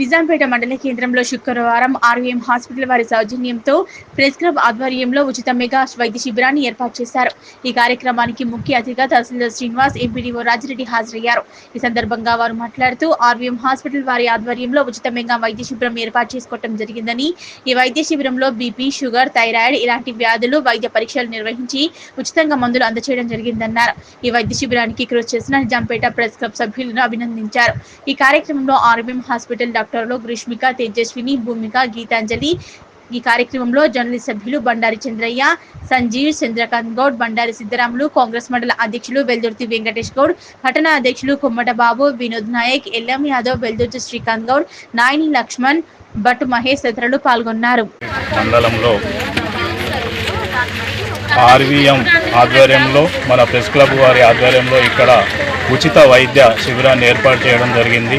నిజాంపేట మండల కేంద్రంలో శుక్రవారం ఆర్వీఎం హాస్పిటల్ వారి సౌజన్యంతో ప్రెస్ క్లబ్ ఆధ్వర్యంలో ఉచిత మెగా వైద్య శిబిరాన్ని ఏర్పాటు చేశారు. ఈ కార్యక్రమానికి ముఖ్య అతిథిగా తహసీల్దార్ శ్రీనివాస్ ఎంపీడీఓ రాజిరెడ్డి హాజరయ్యారు. ఈ సందర్భంగా వారు మాట్లాడుతూ ఆర్వీఎం హాస్పిటల్ వారి ఆధ్వర్యంలో ఉచిత మెగా వైద్య శిబిరం ఏర్పాటు చేసుకోవడం జరిగిందని ఈ వైద్య శిబిరంలో బీపీ షుగర్ థైరాయిడ్ ఇలాంటి వ్యాధులు వైద్య పరీక్షలు నిర్వహించి ఉచితంగా మందులు అందజేయడం జరిగిందన్నారు. ఈ వైద్య శిబిరానికి కృషి చేసిన నిజాంపేట ప్రెస్ క్లబ్ సభ్యులను అభినందించారు. ఈ కార్యక్రమంలో ఆర్వీఎం హాస్పిటల్ డాక్టర్లు గ్రీష్మిక తేజస్విని భూమిక గీతాంజలి. ఈ కార్యక్రమంలో జర్నలిస్ట్ సభ్యులు బండారి చంద్రయ్య సంజీవ్ చంద్రకాంత్ గౌడ్ బండారి సిద్ధరాములు కాంగ్రెస్ మండల అధ్యక్షులు వెల్దుర్తి వెంకటేష్ గౌడ్ ఘటన అధ్యక్షులు కుమ్మట బాబు వినోద్ నాయక్ ఎల్ఎం యాదవ్ వెల్దుర్తి శ్రీకాంత్ గౌడ్ నాయని లక్ష్మణ్ భట్ మహేష్ తదితరులు పాల్గొన్నారు. మండలంలో ఆర్వీఎం ఆధ్వర్యంలో మన ప్రెస్ క్లబ్ వారి ఆధ్వర్యంలో ఇక్కడ ఉచిత వైద్య శిబిరాన్ని ఏర్పాటు చేయడం జరిగింది.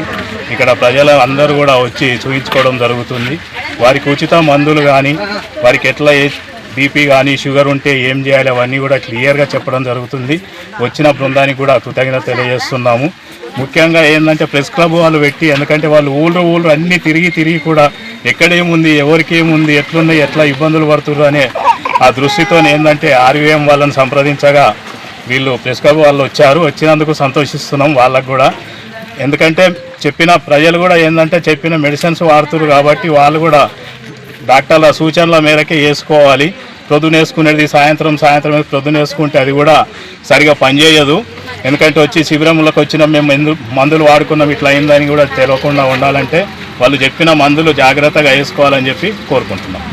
ఇక్కడ ప్రజలు అందరూ కూడా వచ్చి చూయించుకోవడం జరుగుతుంది. వారికి ఉచిత మందులు కానీ వారికి ఎట్లా ఏ బీపీ కానీ షుగర్ ఉంటే ఏం చేయాలి అవన్నీ కూడా క్లియర్గా చెప్పడం జరుగుతుంది. వచ్చిన బృందానికి కూడా కృతజ్ఞత తెలియజేస్తున్నాము. ముఖ్యంగా ఏంటంటే ప్రెస్ క్లబ్ వాళ్ళు పెట్టి ఎందుకంటే వాళ్ళు ఊళ్ళో ఊళ్ళు అన్నీ తిరిగి తిరిగి కూడా ఎక్కడేముంది ఎవరికేముంది ఎట్లున్నాయి ఎట్లా ఇబ్బందులు పడుతున్నారు అనే ఆ దృష్టితో ఏంటంటే ఆర్వీఎం వాళ్ళని సంప్రదించగా వీళ్ళు ప్రెస్ క్లబ్ వాళ్ళు వచ్చారు. వచ్చినందుకు సంతోషిస్తున్నాం వాళ్ళకు కూడా. ఎందుకంటే చెప్పిన ప్రజలు కూడా ఏంటంటే చెప్పిన మెడిసిన్స్ వాడుతున్నారు కాబట్టి వాళ్ళు కూడా డాక్టర్ల సూచనల మేరకే వేసుకోవాలి. ప్రొద్దున వేసుకునేది సాయంత్రం సాయంత్రం ప్రొద్దున వేసుకుంటే అది కూడా సరిగా పనిచేయదు. ఎందుకంటే వచ్చి శిబిరంలోకి వచ్చిన మేము ఎందు మందులు వాడుకున్నాం. ఇట్లా అయిందని కూడా తెలియకుండా ఉండాలంటే వాళ్ళు చెప్పిన మందులు జాగ్రత్తగా వేసుకోవాలని చెప్పి కోరుకుంటున్నాం.